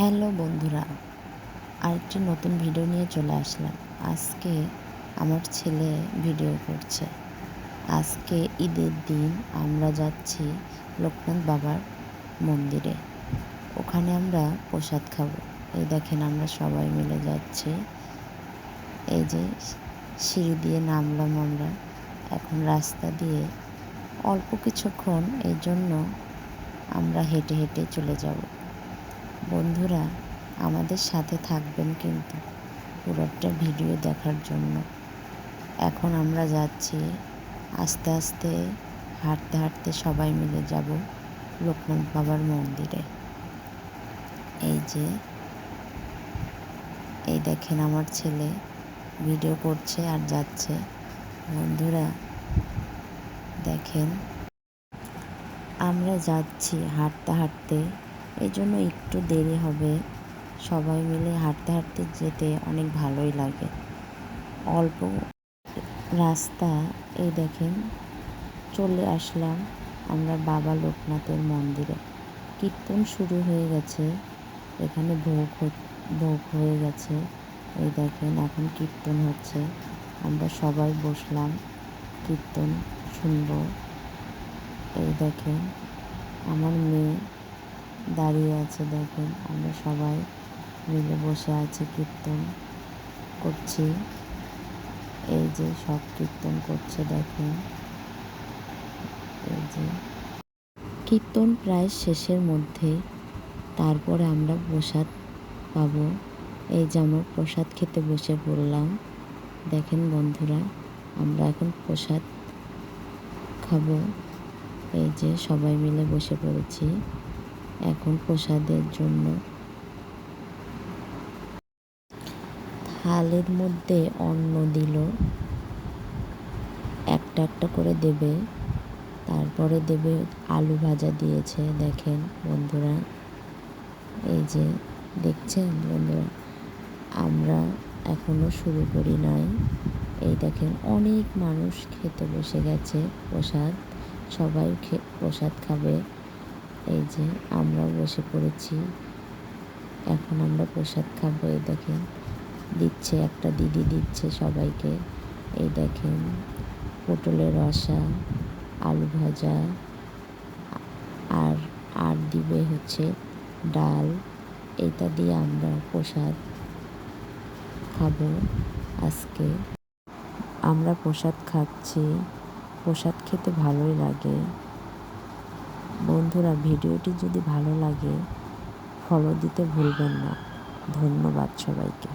Hello বন্ধুরা, আরেকটি নতুন ভিডিও নিয়ে চলে আসলাম। আজকে আমার ছেলে ভিডিও করছে। আজকে ঈদের দিন আমরা যাচ্ছি লোকনাথ বাবার মন্দিরে। ওখানে আমরা প্রসাদ খাব। এই দেখেন আমরা সবাই মিলে যাচ্ছি। এই যে সিঁড়ি দিয়ে নামলাম আমরা। এখন রাস্তা দিয়ে অল্প কিছুক্ষণ এই জন্য আমরা হেঁটে হেঁটে চলে যাব। বন্ধুরা, আমাদের সাথে থাকবেন কিন্তু পুরোটা ভিডিও দেখার জন্য। এখন আমরা যাচ্ছি, আস্তে আস্তে হাঁটতে হাঁটতে সবাই মিলে যাব লোকনাথ বাবার মন্দিরে। এই যে, এই দেখেন আমার ছেলে ভিডিও করছে আর যাচ্ছে। বন্ধুরা, দেখেন, আমরা যাচ্ছি হাঁটতে হাঁটতে এই জন্য একটু দেরি হবে। সবাই মিলে হাঁটতে হাঁটতে যেতে অনেক ভালোই লাগে। অল্প রাস্তা, এই দেখেন, চলে আসলাম আমরা বাবা লোকনাথের মন্দিরে। কীর্তন শুরু হয়ে গেছে, এখানে ভোগ ভোগ হয়ে গেছে। এই দেখেন, এখন কীর্তন হচ্ছে। আমরা সবাই বসলাম, কীর্তন শুনব। এই দেখেন, আমার মেয়ে দাঁড়িয়ে আছে দেখুন। আমরা সবাই মিলে বসে আছি, কীর্তন করছি। এই যে সব কীর্তন করছে দেখেন। এই যে কীর্তন প্রায় শেষের মধ্যে, তারপরে আমরা প্রসাদ পাবো। এই যে আমরা প্রসাদ খেতে বসে পড়লাম। দেখেন বন্ধুরা, আমরা এখন প্রসাদ খাব। এই যে সবাই মিলে বসে পড়েছি। এখন প্রসাদের জন্য। থালের মধ্যে অন্ন দিল। একটা একটা করে দেবে। তারপরে দেবে আলু ভাজা দিয়েছে, দেখেন বন্ধুরা। এই যে, দেখছেন বন্ধুরা? আমরা এখনও শুরু করি নাই। এই দেখেন, অনেক মানুষ খেতে বসে গেছে প্রসাদ। সবাই খে, প্রসাদ খাবে। এই যে আমরা বসে পড়েছি। এখন আমরা প্রসাদ খাব, এই দেখেন। দিচ্ছে একটা দিদি, দিচ্ছে সবাইকে। এই দেখেন, পটলের রসা, আলু ভাজা, আর আর দিবে হচ্ছে ডাল। এটা দিয়ে আমরা প্রসাদ খাব আজকে। আমরা প্রসাদ খাচ্ছি। প্রসাদ খেতে ভালোই লাগে। বন্ধুরা ভিডিওটি যদি ভালো লাগে ফলো দিতে ভুলবেন না। ধন্যবাদ সবাইকে।